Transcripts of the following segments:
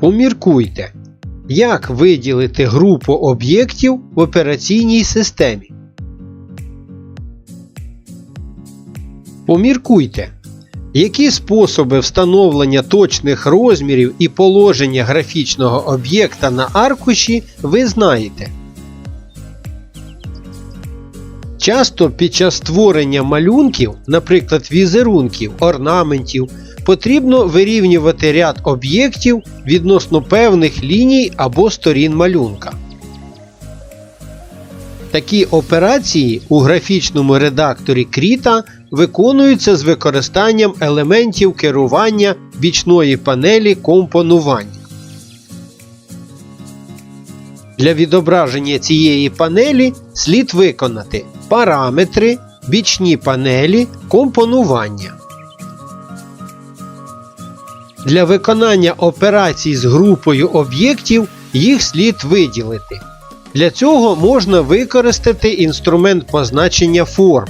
Поміркуйте, як виділити групу об'єктів в операційній системі. Поміркуйте, які способи встановлення точних розмірів і положення графічного об'єкта на аркуші ви знаєте. Часто під час створення малюнків, наприклад, візерунків, орнаментів, потрібно вирівнювати ряд об'єктів відносно певних ліній або сторін малюнка. Такі операції у графічному редакторі Krita виконуються з використанням елементів керування бічної панелі компонування. Для відображення цієї панелі слід виконати параметри, бічні панелі, компонування. Для виконання операцій з групою об'єктів їх слід виділити. Для цього можна використати інструмент позначення форм,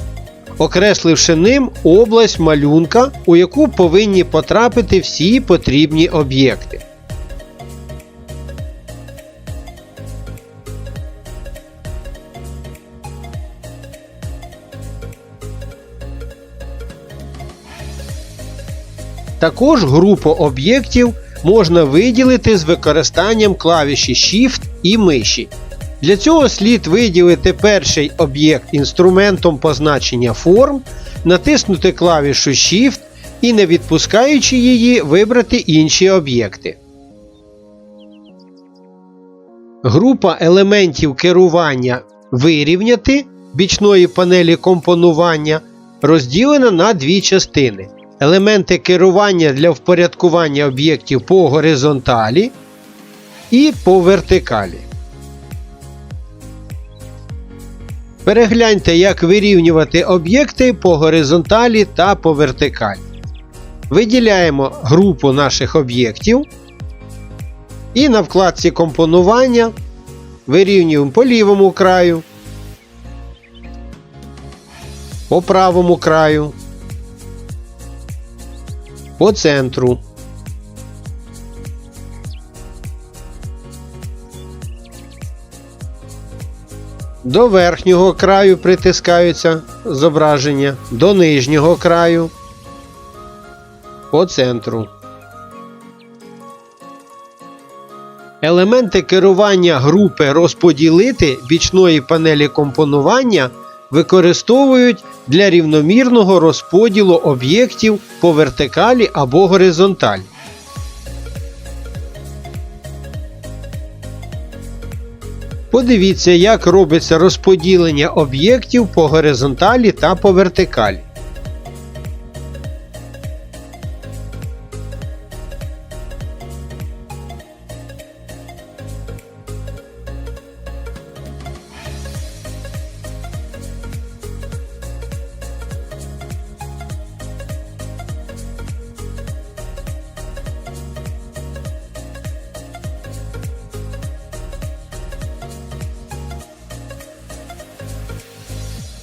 окресливши ним область малюнка, у яку повинні потрапити всі потрібні об'єкти. Також групу об'єктів можна виділити з використанням клавіші Shift і миші. Для цього слід виділити перший об'єкт інструментом позначення форм, натиснути клавішу Shift і, не відпускаючи її, вибрати інші об'єкти. Група елементів керування Вирівняти бічної панелі компонування розділена на дві частини. Елементи керування для впорядкування об'єктів по горизонталі і по вертикалі. Перегляньте, як вирівнювати об'єкти по горизонталі та по вертикалі. Виділяємо групу наших об'єктів. І на вкладці компонування вирівнюємо по лівому краю, по правому краю, по центру. До верхнього краю притискаються зображення, до нижнього краю, по центру. Елементи керування групи розподілити бічної панелі компонування використовують для рівномірного розподілу об'єктів по вертикалі або горизонталі. Подивіться, як робиться розподілення об'єктів по горизонталі та по вертикалі.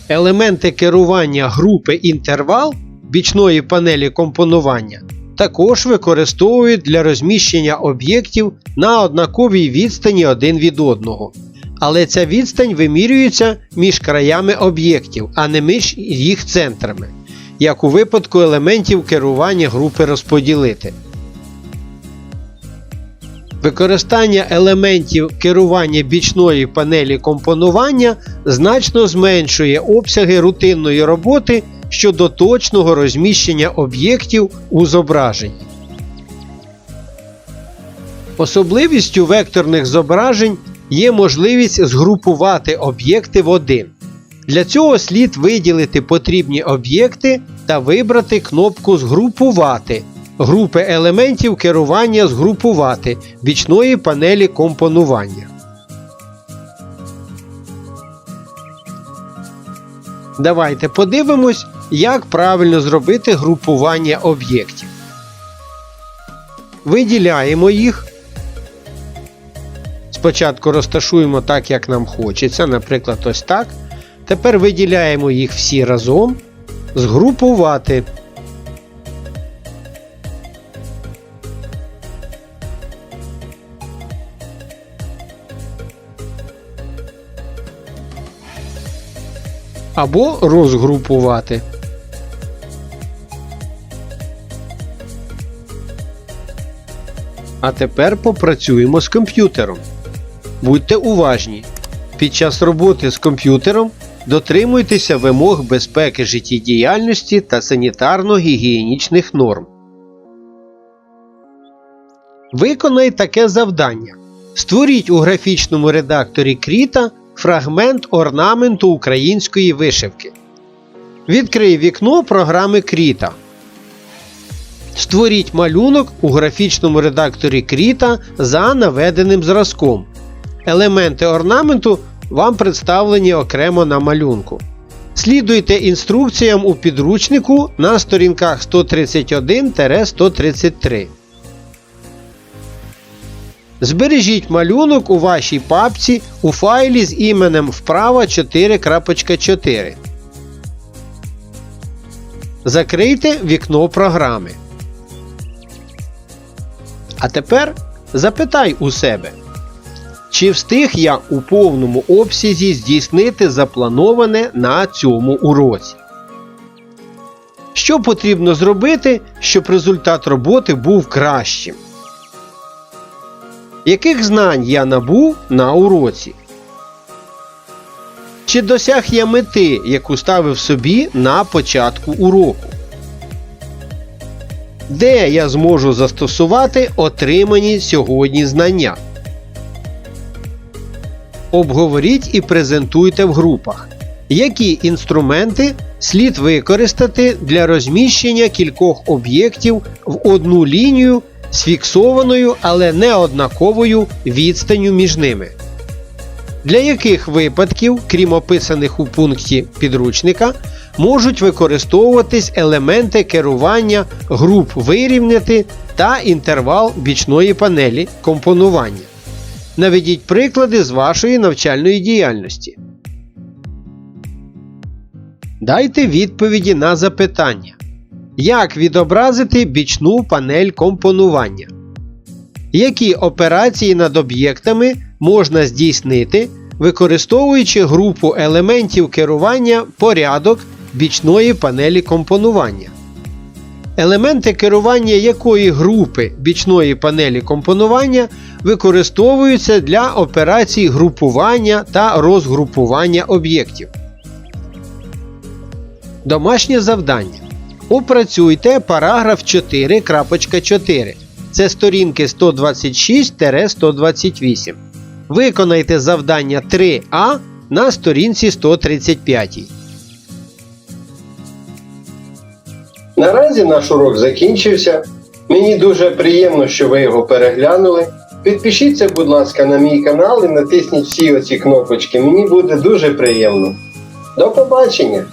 Елементи керування групи інтервал бічної панелі компонування також використовують для розміщення об'єктів на однаковій відстані один від одного. Але ця відстань вимірюється між краями об'єктів, а не між їх центрами, як у випадку елементів керування групи розподілити. Використання елементів керування бічної панелі компонування значно зменшує обсяги рутинної роботи щодо точного розміщення об'єктів у зображенні. Особливістю векторних зображень є можливість згрупувати об'єкти в один. Для цього слід виділити потрібні об'єкти та вибрати кнопку Згрупувати групи елементів керування згрупувати бічної панелі компонування. Давайте подивимось, як правильно зробити групування об'єктів. Виділяємо їх. Спочатку розташуємо так, як нам хочеться, наприклад, ось так. Тепер виділяємо їх всі разом. Згрупувати. Або розгрупувати. А тепер попрацюємо з комп'ютером. Будьте уважні. Під час роботи з комп'ютером дотримуйтеся вимог безпеки життєдіяльності та санітарно-гігієнічних норм. Виконай таке завдання. Створіть у графічному редакторі Кріта фрагмент орнаменту української вишивки. Відкрий вікно програми Кріта. Створіть малюнок у графічному редакторі Кріта за наведеним зразком. Елементи орнаменту вам представлені окремо на малюнку. Слідуйте інструкціям у підручнику на сторінках 131-133. Збережіть малюнок у вашій папці у файлі з іменем вправа 4.4. Закрийте вікно програми. А тепер запитай у себе, чи встиг я у повному обсязі здійснити заплановане на цьому уроці? Що потрібно зробити, щоб результат роботи був кращим? Яких знань я набув на уроці? Чи досяг я мети, яку ставив собі на початку уроку? Де я зможу застосувати отримані сьогодні знання? Обговоріть і презентуйте в групах. Які інструменти слід використати для розміщення кількох об'єктів в одну лінію з фіксованою, але не однаковою відстанню між ними? Для яких випадків, крім описаних у пункті підручника, можуть використовуватись елементи керування груп вирівняти та інтервал бічної панелі компонування? Наведіть приклади з вашої навчальної діяльності. Дайте відповіді на запитання. Як відобразити бічну панель компонування? Які операції над об'єктами можна здійснити, використовуючи групу елементів керування порядок бічної панелі компонування? Елементи керування якої групи бічної панелі компонування використовуються для операцій групування та розгрупування об'єктів. Домашнє завдання. Опрацюйте параграф 4.4. Це сторінки 126-128. Виконайте завдання 3А на сторінці 135. Наразі наш урок закінчився. Мені дуже приємно, що ви його переглянули. Підпишіться, будь ласка, на мій канал і натисніть всі оці кнопочки. Мені буде дуже приємно. До побачення!